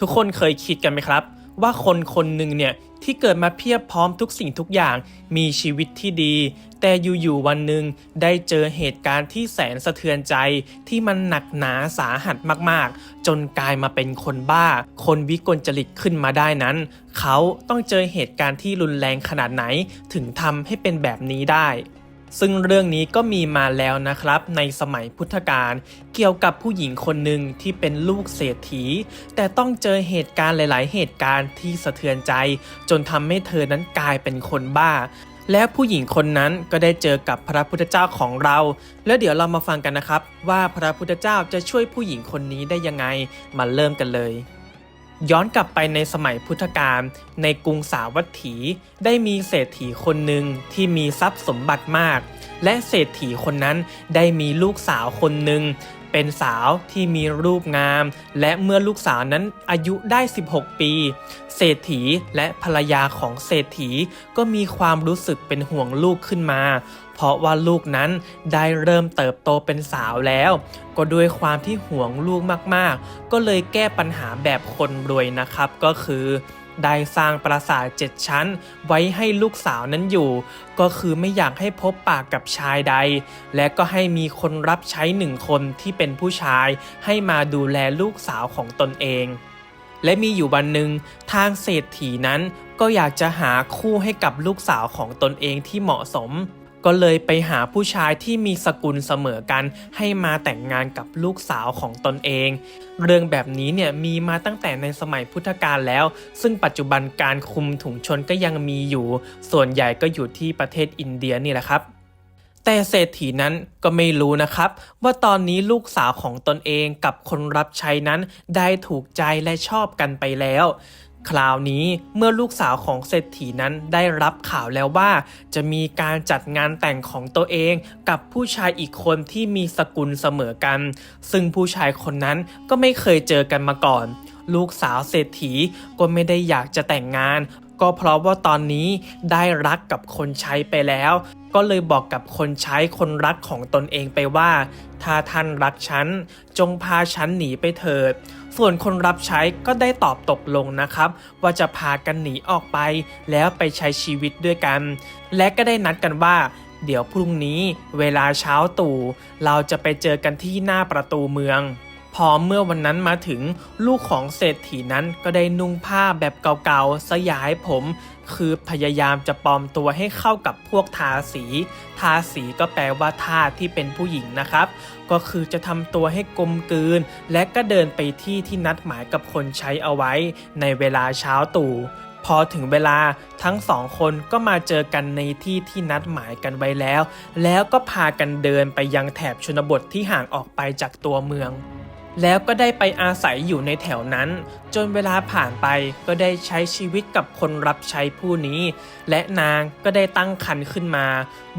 ทุกคนเคยคิดกันไหมครับ ว่าคนคนหนึ่งเนี่ยที่เกิดมาเพียบพร้อมทุกสิ่งทุกอย่าง มีชีวิตที่ดี แต่อยู่ๆวันหนึ่งได้เจอเหตุการณ์ที่แสนสะเทือนใจที่มันหนักหนาสาหัสมากๆ จนกลายมาเป็นคนบ้า คนวิกลจริตขึ้นมาได้นั้น เขาต้องเจอเหตุการณ์ที่รุนแรงขนาดไหน ถึงทำให้เป็นแบบนี้ได้ ซึ่งเรื่องนี้ก็มีมาแล้วนะครับในสมัยพุทธกาลเกี่ยวกับผู้หญิงคนหนึ่งที่เป็นลูกเศรษฐี แต่ต้องเจอเหตุการณ์หลาย ๆ เหตุการณ์ที่สะเทือนใจ จนทำให้เธอนั้นกลายเป็นคนบ้า และผู้หญิงคนนั้นก็ได้เจอกับพระพุทธเจ้าของเรา แล้วเดี๋ยวเรามาฟังกันนะครับ ว่าพระพุทธเจ้าจะช่วยผู้หญิงคนนี้ได้ยังไงมาเริ่มกันเลย ย้อนกลับไปในสมัยพุทธกาลในกรุงสาวัตถี ได้มีเศรษฐีคนหนึ่งที่มีทรัพย์สมบัติมาก และเศรษฐีคนนั้นได้มีลูกสาวคนหนึ่ง เป็นสาวที่มีรูปงาม และเมื่อลูกสาวนั้นอายุได้ 16 ปี เศรษฐีและภรรยาของเศรษฐีก็มีความรู้สึกเป็นห่วงลูกขึ้นมา เพราะว่าลูกนั้นได้เริ่มเติบโตเป็นสาวแล้ว ก็ด้วยความที่ห่วงลูกมากๆ ก็เลยแก้ปัญหาแบบคนรวยนะครับก็คือ ได้สร้างปราสาทเจ็ดชั้น ไว้ให้ลูกสาวนั้นอยู่ ก็คือไม่อยากให้พบปากกับชายใด และก็ให้มีคนรับใช้หนึ่งคนที่เป็นผู้ชาย ให้มาดูแลลูกสาวของตนเอง และมีอยู่วันหนึ่งทางเศรษฐีนั้นก็อยากจะหาคู่ให้กับลูกสาวของตนเองที่เหมาะสม ก็เลยไปหาผู้ชายที่มีสกุลเสมอกัน ให้มาแต่งงานกับลูกสาวของตนเอง เรื่องแบบนี้เนี่ยมีมาตั้งแต่ในสมัยพุทธกาลแล้ว ซึ่งปัจจุบันการคุมถุงชนก็ยังมีอยู่ ส่วนใหญ่ก็อยู่ที่ประเทศอินเดียนี่แหละครับแต่เศรษฐีนั้นก็ไม่รู้นะครับ ว่าตอนนี้ลูกสาวของตนเองกับคนรับใช้นั้นได้ถูกใจและชอบกันไปแล้ว คราวนี้เมื่อลูกสาวของเศรษฐีนั้นได้รับข่าวแล้วว่า จะมีการจัดงานแต่งของตัวเองกับผู้ชายอีกคนที่มีสกุลเสมอกัน ซึ่งผู้ชายคนนั้นก็ไม่เคยเจอกันมาก่อน ลูกสาวเศรษฐีก็ไม่ได้อยากจะแต่งงาน ก็เพราะว่าตอนนี้ได้รักกับคนใช้ไปแล้ว ก็เลยบอกกับคนใช้คนรักของตนเองไปว่า ถ้าท่านรักฉันจงพาฉันหนีไปเถิด ส่วนคนรับใช้ก็ได้ตอบตกลงนะครับ ว่าจะพากันหนีออกไป แล้วไปใช้ชีวิตด้วยกัน และก็ได้นัดกันว่า เดี๋ยวพรุ่งนี้เวลาเช้าตู่เราจะไปเจอกันที่หน้าประตูเมืองพอเมื่อวันนั้นมาถึงลูกของเศรษฐีนั้นก็ได้นุ่งผ้าแบบเก่าๆ สยายผม คือพยายามจะปลอมตัวให้เข้ากับพวกทาสี ทาสีก็แปลว่าทาสที่เป็นผู้หญิงนะครับ ก็คือจะทำตัวให้กลมกลืน และก็เดินไปที่ที่นัดหมายกับคนใช้เอาไว้ ในเวลาเช้าตู่พอถึงเวลาทั้งสองคนก็มาเจอกันในที่ที่นัดหมายกันไว้แล้ว แล้วก็พากันเดินไปยังแถบชนบทที่ห่างออกไปจากตัวเมือง แล้วก็ได้ไปอาศัยอยู่ในแถวนั้น จนเวลาผ่านไปก็ได้ใช้ชีวิตกับคนรับใช้ผู้นี้ และนางก็ได้ตั้งครรภ์ขึ้นมา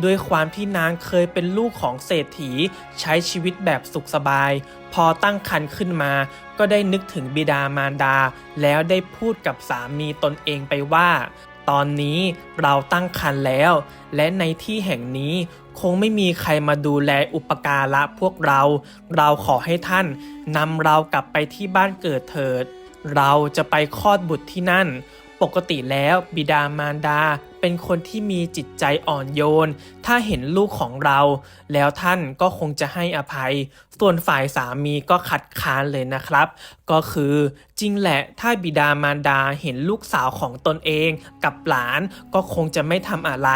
ด้วยความที่นางเคยเป็นลูกของเศรษฐี ใช้ชีวิตแบบสุขสบาย พอตั้งครรภ์ขึ้นมา ก็ได้นึกถึงบิดามารดา แล้วได้พูดกับสามีตนเองไปว่า ตอนนี้เราตั้งครรภ์แล้ว และในที่แห่งนี้คงไม่มีใครมาดูแลอุปการะพวกเรา เราขอให้ท่านนำเรากลับไปที่บ้านเกิดเถิด เราจะไปคลอดบุตรที่นั่น ปกติแล้วบิดามารดาเป็นคนที่มีจิตใจอ่อนโยน ถ้าเห็นลูกของเรา แล้วท่านก็คงจะให้อภัย ส่วนฝ่ายสามีก็ขัดค้านเลยนะครับ ก็คือจริงแหละถ้าบิดามารดาเห็นลูกสาวของตนเองกับหลานก็คงจะไม่ทำอะไร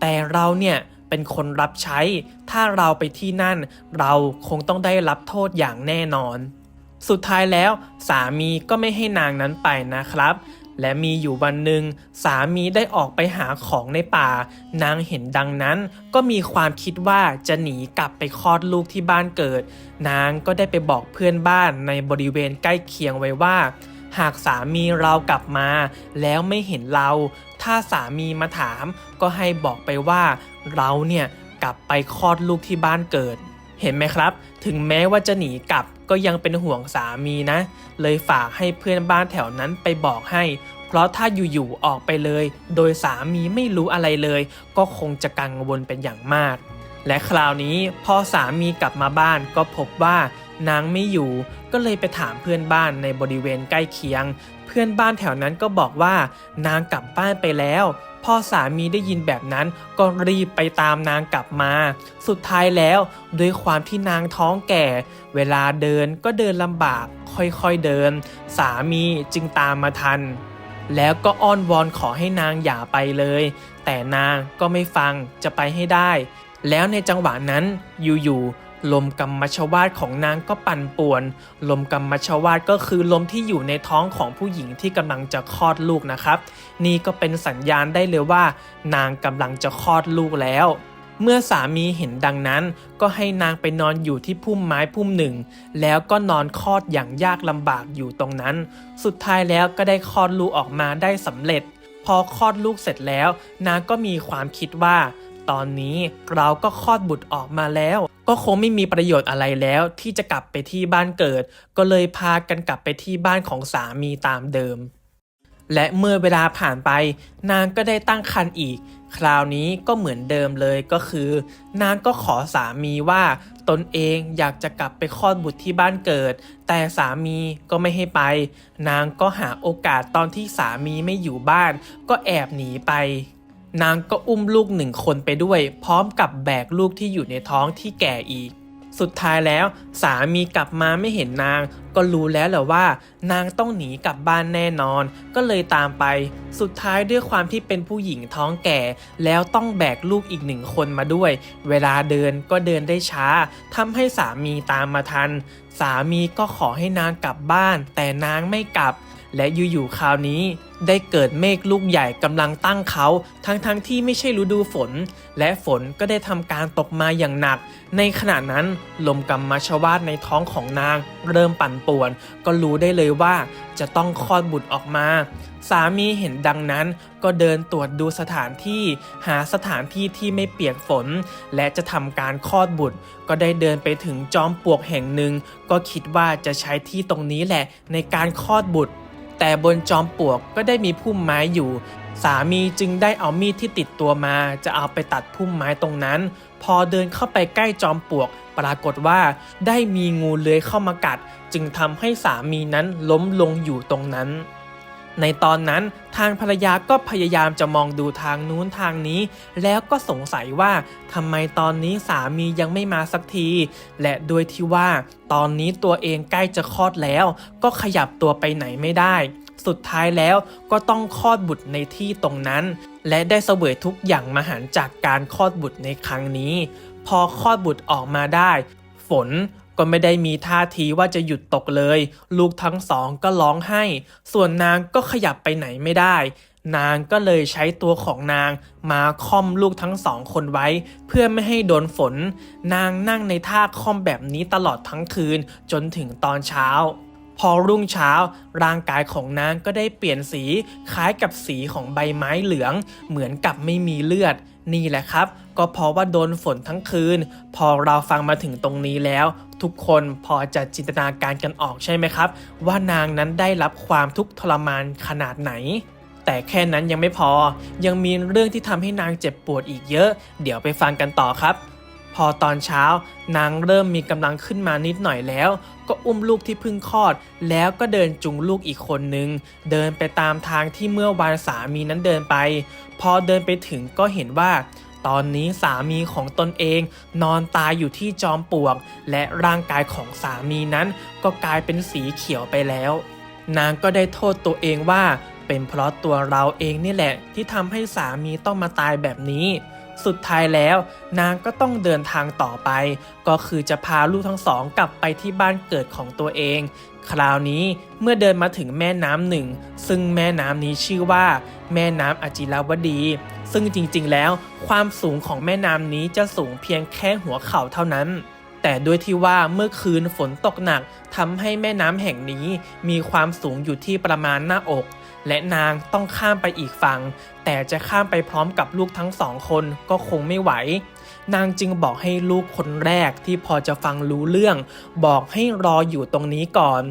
แต่เราเนี่ยเป็นคนรับใช้ ถ้าเราไปที่นั่น เราคงต้องได้รับโทษอย่างแน่นอน สุดท้ายแล้วสามีก็ไม่ให้นางนั้นไปนะครับ และมีอยู่วันหนึ่งสามีได้ออกไปหาของในป่า นางเห็นดังนั้นก็มีความคิดว่าจะหนีกลับไปคลอดลูกที่บ้านเกิด นางก็ได้ไปบอกเพื่อนบ้านในบริเวณใกล้เคียงไว้ว่า หากสามีเรากลับมา แล้วไม่เห็นเรา ถ้าสามีมาถาม ก็ให้บอกไปว่า เราเนี่ยกลับไปคลอดลูกที่บ้านเกิด เห็นไหมครับ ถึงแม้ว่าจะหนีกลับก็ยังเป็นห่วงสามีนะ เลยฝากให้เพื่อนบ้านแถวนั้นไปบอกให้ เพราะถ้าอยู่ๆออกไปเลย โดยสามีไม่รู้อะไรเลย ก็คงจะกังวลเป็นอย่างมาก และคราวนี้พอสามีกลับมาบ้านก็พบว่านางไม่อยู่ ก็เลยไปถามเพื่อนบ้านในบริเวณใกล้เคียง เพื่อนบ้านแถวนั้นก็บอกว่านางกลับบ้านไปแล้ว พอสามีได้ยินแบบนั้นก็รีบไปตามนางกลับมา สุดท้ายแล้วด้วยความที่นางท้องแก่ เวลาเดินก็เดินลำบากค่อยๆเดิน สามีจึงตามมาทัน แล้วก็อ้อนวอนขอให้นางอย่าไปเลย แต่นางก็ไม่ฟังจะไปให้ได้ แล้วในจังหวะนั้นอยู่ๆ ลมกรรมชวาตของนางก็ปั่นป่วน ลมกรรมชวาตก็คือลมที่อยู่ในท้องของผู้หญิงที่กำลังจะคลอดลูกนะครับ นี่ก็เป็นสัญญาณได้เลยว่า นางกำลังจะคลอดลูกแล้วเมื่อสามีเห็นดังนั้น ก็ให้นางไปนอนอยู่ที่พุ่มไม้พุ่มหนึ่ง แล้วก็นอนคลอดอย่างยากลำบากอยู่ตรงนั้น สุดท้ายแล้วก็ได้คลอดลูกออกมาได้สำเร็จ พอคลอดลูกเสร็จแล้ว นางก็มีความคิดว่า ตอนนี้ เราก็คลอดบุตรออกมาแล้ว ก็คงไม่มีประโยชน์อะไรแล้ว ที่จะกลับไปที่บ้านเกิด ก็เลยพากันกลับไปที่บ้านของสามีตามเดิม และเมื่อเวลาผ่านไป นางก็ได้ตั้งครรภ์อีก คราวนี้ก็เหมือนเดิมเลยก็คือ นางก็ขอสามีว่าตนเองอยากจะกลับไปคลอดบุตรที่บ้านเกิด แต่สามีก็ไม่ให้ไป นางก็หาโอกาสตอนที่สามีไม่อยู่บ้าน ก็แอบหนีไป นางก็อุ้มลูกหนึ่งคนไปด้วย พร้อมกับแบกลูกที่อยู่ในท้องที่แก่อีก สุดท้ายแล้ว สามีกลับมาไม่เห็นนาง ก็รู้แล้วแหละว่า นางต้องหนีกลับบ้านแน่นอน ก็เลยตามไป สุดท้ายด้วยความที่เป็นผู้หญิงท้องแก่ แล้วต้องแบกลูกอีกหนึ่งคนมาด้วย เวลาเดินก็เดินได้ช้าทำให้สามีตามมาทัน สามีก็ขอให้นางกลับบ้าน แต่นางไม่กลับ และอยู่ๆคราวนี้ได้เกิดเมฆลูกใหญ่กำลังตั้งเขาทั้งๆทที่ไม่ใช่ฤดูฝน และฝนก็ได้ทำการตกมาอย่างหนัก ในขณะนั้นลมกรรมชวาตในท้องของนาง เริ่มปั่นป่วน ก็รู้ได้เลยว่าจะต้องคลอดบุตรออกมา สามีเห็นดังนั้นก็เดินตรวจดูสถานที่ หาสถานที่ที่ไม่เปียกฝน และจะทำการคลอดบุตร ก็ได้เดินไปถึงจอมปลวกแห่งหนึ่ง ก็คิดว่าจะใช้ที่ตรงนี้แหละในการคลอดบุตร แต่บนจอมปลวกก็ได้มีพุ่มไม้อยู่ สามีจึงได้เอามีดที่ติดตัวมา จะเอาไปตัดพุ่มไม้ตรงนั้น พอเดินเข้าไปใกล้จอมปลวก ปรากฏว่าได้มีงูเลื้อยเข้ามากัด จึงทำให้สามีนั้นล้มลงอยู่ตรงนั้น ในตอนนั้นทางภรรยาก็พยายามจะมองดูทางนู้นทางนี้ แล้วก็สงสัยว่าทำไมตอนนี้สามียังไม่มาสักที และด้วยที่ว่าตอนนี้ตัวเองใกล้จะคลอดแล้ว ก็ขยับตัวไปไหนไม่ได้ สุดท้ายแล้วก็ต้องคลอดบุตรในที่ตรงนั้น และได้เสวยทุกอย่างมหันจากการคลอดบุตรในครั้งนี้ พอคลอดบุตรออกมาได้ ฝน ก็ไม่ได้มีท่าทีว่าจะหยุดตกเลย ลูกทั้งสองก็ร้องไห้ ส่วนนางก็ขยับไปไหนไม่ได้ นางก็เลยใช้ตัวของนางมาค่อมลูกทั้งสองคนไว้ เพื่อไม่ให้โดนฝน นางนั่งในท่าค่อมแบบนี้ตลอดทั้งคืนจนถึงตอนเช้าพอรุ่งเช้า ร่างกายของนางก็ได้เปลี่ยนสีคล้ายกับสีของใบไม้เหลือง เหมือนกับไม่มีเลือด นี่แหละครับ ก็เพราะว่าโดนฝนทั้งคืน พอเราฟังมาถึงตรงนี้แล้ว ทุกคนพอจะจินตนาการกันออกใช่ไหมครับ ว่านางนั้นได้รับความทุกข์ทรมานขนาดไหน แต่แค่นั้นยังไม่พอ ยังมีเรื่องที่ทำให้นางเจ็บปวดอีกเยอะ เดี๋ยวไปฟังกันต่อครับ พอตอนเช้านางเริ่มมีกำลังขึ้นมานิดหน่อยแล้ว ก็อุ้มลูกที่เพิ่งคลอด แล้วก็เดินจุงลูกอีกคนนึง เดินไปตามทางที่เมื่อวานสามีนั้นเดินไป พอเดินไปถึงก็เห็นว่า ตอนนี้สามีของตนเองนอนตายอยู่ที่จอมปลวก และร่างกายของสามีนั้นก็กลายเป็นสีเขียวไปแล้ว นางก็ได้โทษตัวเองว่า เป็นเพราะตัวเราเองนี่แหละ ที่ทำให้สามีต้องมาตายแบบนี้ สุดท้ายแล้ว นางก็ต้องเดินทางต่อไป ก็คือจะพาลูกทั้งสองกลับไปที่บ้านเกิดของตัวเอง คราวนี้เมื่อเดินมาถึงแม่น้ำหนึ่ง ซึ่งแม่น้ำนี้ชื่อว่า แม่น้ำอจิรวดี ซึ่งจริงๆ แล้ว ความสูงของแม่น้ำนี้จะสูงเพียงแค่หัวเข่าเท่านั้นแต่ด้วยที่ว่าเมื่อคืนฝนตกหนักทำให้แม่น้ำแห่งนี้มีความสูงอยู่ที่ประมาณหน้าอก และนางต้องข้ามไปอีกฝั่ง แต่จะข้ามไปพร้อมกับลูกทั้งสองคนก็คงไม่ไหว นางจึงบอกให้ลูกคนแรกที่พอจะฟังรู้เรื่อง บอกให้รออยู่ตรงนี้ก่อน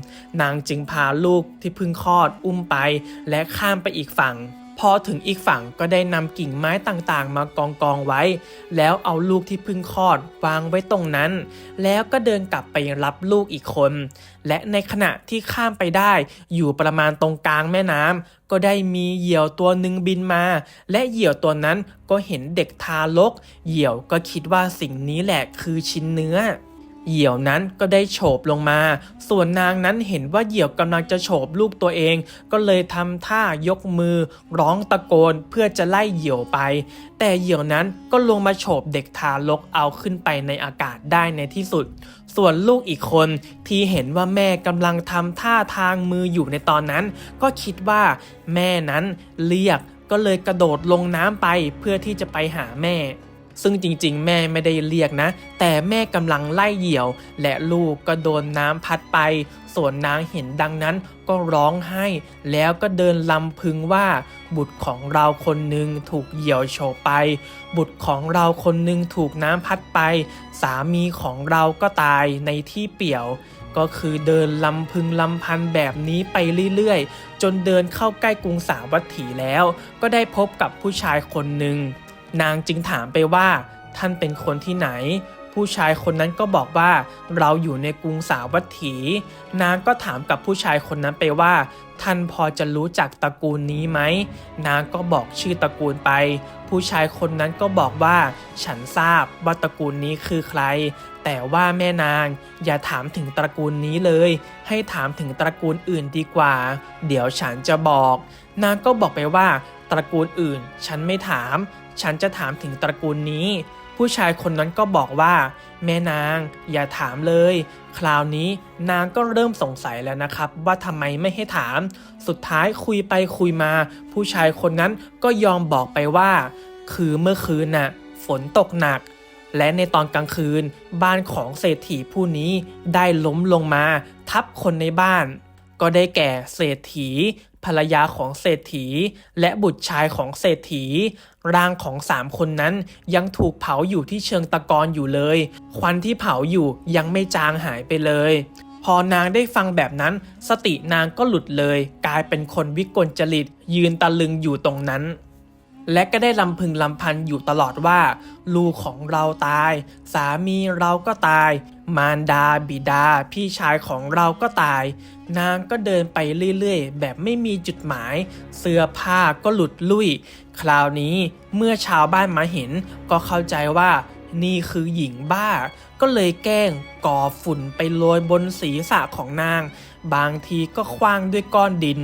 นางจึงพาลูกที่เพิ่งคลอดอุ้มไป และข้ามไปอีกฝั่ง พอถึงอีกฝั่งก็ได้นำกิ่งไม้ต่างๆ มากองกองๆไว้ แล้วเอาลูกที่เพิ่งคลอดวางไว้ตรงนั้น แล้วก็เดินกลับไปรับลูกอีกคน และในขณะที่ข้ามไปได้อยู่ประมาณตรงกลางแม่น้ำก็ได้มีเหยี่ยวตัวหนึ่งบินมา และเหยี่ยวตัวนั้นก็เห็นเด็กทารก เหยี่ยวก็คิดว่าสิ่งนี้แหละคือชิ้นเนื้อ เหยี่ยวนั้นก็ได้โฉบลงมา ส่วนนางนั้นเห็นว่าเหยี่ยวกำลังจะโฉบลูกตัวเอง ก็เลยทำท่ายกมือ ร้องตะโกนเพื่อจะไล่เหยี่ยวไป แต่เหยี่ยวนั้นก็ลงมาโฉบเด็กทารกเอาขึ้นไปในอากาศได้ในที่สุด ส่วนลูกอีกคนที่เห็นว่าแม่กำลังทำท่าทางมืออยู่ในตอนนั้น ก็คิดว่าแม่นั้นเรียกก็เลยกระโดดลงน้ำไปเพื่อที่จะไปหาแม่ ซึ่งจริงๆ แม่ไม่ได้เรียกนะ แต่แม่กำลังไล่เหยี่ยว และลูกก็โดนน้ำพัดไป ส่วนนางเห็นดังนั้นก็ร้องไห้ แล้วก็เดินลำพึงว่า บุตรของเราคนหนึ่งถูกเหยี่ยวโฉบไป บุตรของเราคนหนึ่งถูกน้ำพัดไป สามีของเราก็ตายในที่เปี่ยวก็คือเดินลำพึงลำพันแบบนี้ไปเรื่อยๆ จนเดินเข้าใกล้กรุงสาวัตถีแล้ว ก็ได้พบกับผู้ชายคนหนึ่ง นางจึงถามไปว่าท่านเป็นคนที่ไหน ผู้ชายคนนั้นก็บอกว่าเราอยู่ในกรุงสาวัตถี นางก็ถามกับผู้ชายคนนั้นไปว่า ท่านพอจะรู้จักตระกูลนี้ไหม นางก็บอกชื่อตระกูลไป ผู้ชายคนนั้นก็บอกว่า ฉันทราบว่าตระกูลนี้คือใคร แต่ว่าแม่นางอย่าถามถึงตระกูลนี้เลย ให้ถามถึงตระกูลอื่นดีกว่า เดี๋ยวฉันจะบอก นางก็บอกไปว่าตระกูลอื่น ฉันไม่ถาม ฉันจะถามถึงตระกูลนี้ ผู้ชายคนนั้นก็บอกว่า แม่นางอย่าถามเลย คราวนี้นางก็เริ่มสงสัยแล้วนะครับ ว่าทำไมไม่ให้ถาม สุดท้ายคุยไปคุยมา ผู้ชายคนนั้นก็ยอมบอกไปว่า คือเมื่อคืนน่ะฝนตกหนักและในตอนกลางคืนบ้านของเศรษฐีผู้นี้ได้ล้มลงมา ทับคนในบ้าน ก็ได้แก่เศรษฐี ภรรยาของเศรษฐี และบุตรชายของเศรษฐี ร่างของสามคนนั้นยังถูกเผาอยู่ที่เชิงตะกอนอยู่เลย ควันที่เผาอยู่ยังไม่จางหายไปเลย พอนางได้ฟังแบบนั้น สตินางก็หลุดเลย กลายเป็นคนวิกลจริตยืนตะลึงอยู่ตรงนั้น และก็ได้ลำพึงลำพันอยู่ตลอดว่า ลูกของเราตาย สามีเราก็ตาย มารดาบิดา พี่ชายของเราก็ตาย นางก็เดินไปเรื่อยๆ แบบไม่มีจุดหมาย เสื้อผ้าก็หลุดลุ่ย คราวนี้เมื่อชาวบ้านมาเห็น ก็เข้าใจว่านี่คือหญิงบ้า ก็เลยแกล้งก่อฝุ่นไปโรยบนศีรษะของนาง บางทีก็คว้างด้วยก้อนดิน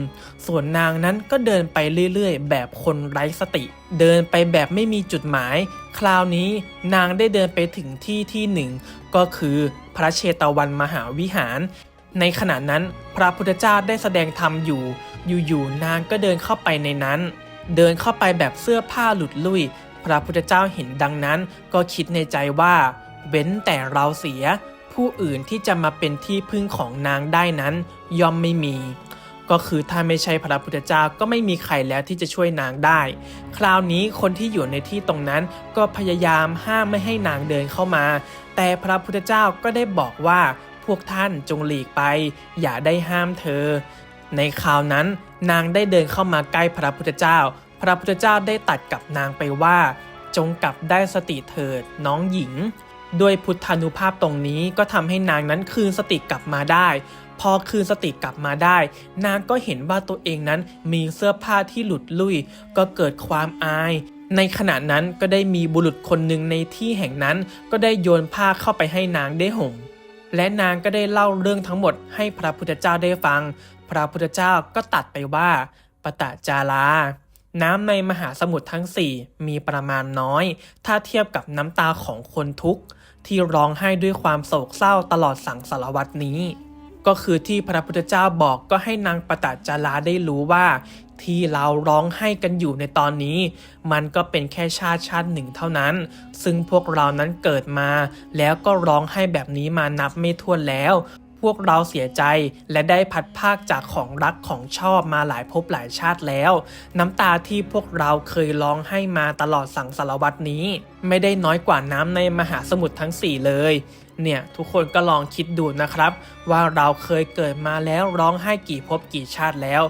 ส่วนนางนั้นก็เดินไปเรื่อยๆ แบบคนไร้สติ เดินไปแบบไม่มีจุดหมาย คราวนี้นางได้เดินไปถึงที่ที่หนึ่ง ก็คือพระเชตวันมหาวิหาร ในขณะนั้นพระพุทธเจ้าได้แสดงธรรมอยู่ อยู่ๆนางก็เดินเข้าไปในนั้น เดินเข้าไปแบบเสื้อผ้าหลุดลุ่ย พระพุทธเจ้าเห็นดังนั้น ก็คิดในใจว่า เว้นแต่เราเสีย ผู้อื่นที่จะมาเป็นที่พึ่งของนางได้นั้นย่อมไม่มี ก็คือถ้าไม่ใช่พระพุทธเจ้าก็ไม่มีใครแล้วที่จะช่วยนางได้ คราวนี้คนที่อยู่ในที่ตรงนั้นก็พยายามห้ามไม่ให้นางเดินเข้ามา แต่พระพุทธเจ้าก็ได้บอกว่าพวกท่านจงหลีกไป อย่าได้ห้ามเธอ ในคราวนั้นนางได้เดินเข้ามาใกล้พระพุทธเจ้า พระพุทธเจ้าได้ตัดกับนางไปว่า จงกลับได้สติเถิดน้องหญิง ด้วยพุทธานุภาพตรงนี้ก็ทำให้นางนั้นคืนสติกลับมาได้ พอคืนสติกลับมาได้ นางก็เห็นว่าตัวเองนั้นมีเสื้อผ้าที่หลุดลุ่ย ก็เกิดความอาย ในขณะนั้นก็ได้มีบุรุษคนหนึ่งในที่แห่งนั้น ก็ได้โยนผ้าเข้าไปให้นางได้ห่มและนางก็ได้เล่าเรื่องทั้งหมดให้พระพุทธเจ้าได้ฟัง พระพุทธเจ้าก็ตัดไปว่าปตะจาราน้ำในมหาสมุทรทั้งสี่มีประมาณน้อย ถ้าเทียบกับน้ำตาของคนทุกข์ ที่ร้องไห้ด้วยความโศกเศร้าตลอดสังสารวัตนี้ ก็คือที่พระพุทธเจ้าบอกก็ให้นางปตจาราได้รู้ว่า ที่เราร้องไห้กันอยู่ในตอนนี้ มันก็เป็นแค่ชาติชาติหนึ่งเท่านั้น ซึ่งพวกเรานั้นเกิดมา แล้วก็ร้องไห้แบบนี้มานับไม่ถ้วนแล้ว พวกเราเสียใจ และได้พัดภาคจากของรักของชอบมาหลายภพหลายชาติแล้ว น้ำตาที่พวกเราเคยร้องให้มาตลอดสังสารวัตนี้ ไม่ได้น้อยกว่าน้ำในมหาสมุทรทั้งสี่เลยเนี่ยทุกคนก็ลองคิดดูนะครับ ว่าเราเคยเกิดมาแล้วร้องไห้กี่ภพกี่ชาติแล้ว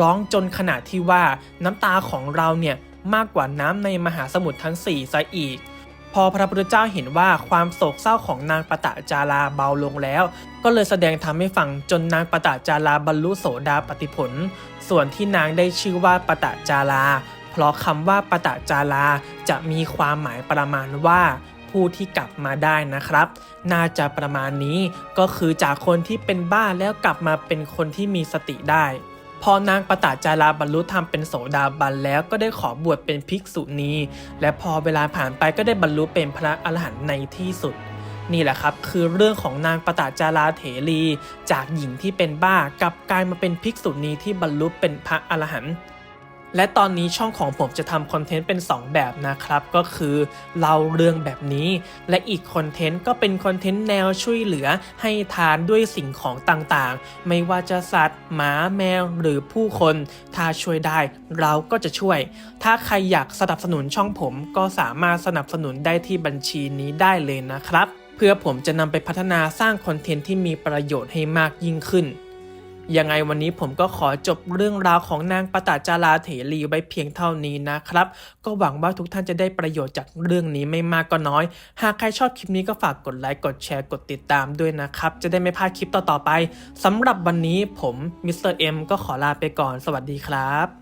ร้องจนขนาดที่ว่าน้ำตาของเราเนี่ยมากกว่าน้ำในมหาสมุทรทั้งสี่ซะอีก พอพระพุทธเจ้าเห็นว่าความโศกเศร้าของนางปตะจาราเบาลงแล้ว ก็เลยแสดงธรรมให้ฟังจนนางปตะจาราบรรลุโสดาปติผล ส่วนที่นางได้ชื่อว่าปตะจาราเพราะคำว่าปตะจาราจะมีความหมายประมาณว่าผู้ที่กลับมาได้นะครับ น่าจะประมาณนี้ก็คือจากคนที่เป็นบ้าแล้วกลับมาเป็นคนที่มีสติได้ พอนางปตาจาราบรรลุธรรมเป็นโสดาบันแล้วก็ได้ขอบวชเป็นภิกษุณี และพอเวลาผ่านไปก็ได้บรรลุเป็นพระอรหันต์ในที่สุด นี่แหละครับ คือเรื่องของนางปตาจาราเถรี จากหญิงที่เป็นบ้ากลับกลายมาเป็นภิกษุณีที่บรรลุเป็นพระอรหันต์ และตอนนี้ช่องของผมจะทำคอนเทนต์เป็น 2 แบบนะครับ ก็คือเล่าเรื่องแบบนี้ และอีกคอนเทนต์ก็เป็นคอนเทนต์แนวช่วยเหลือให้ทานด้วยสิ่งของต่างๆ ไม่ว่าจะสัตว์ หมาแมวหรือผู้คน ถ้าช่วยได้เราก็จะช่วย ถ้าใครอยากสนับสนุนช่องผมก็สามารถสนับสนุนได้ที่บัญชีนี้ได้เลยนะครับ เพื่อผมจะนำไปพัฒนาสร้างคอนเทนต์ที่มีประโยชน์ให้มากยิ่งขึ้น ยังไงวันนี้ผมก็ขอจบเรื่องราวของนางปตาจาราเถรีไว้เพียงเท่านี้นะครับ ก็หวังว่าทุกท่านจะได้ประโยชน์จากเรื่องนี้ไม่มากก็น้อย หากใครชอบคลิปนี้ก็ฝากกดไลค์กดแชร์กดติดตามด้วยนะครับ จะได้ไม่พลาดคลิปต่อๆไปสำหรับวันนี้ผมมิสเตอร์เอ็มก็ขอลาไปก่อน สวัสดีครับ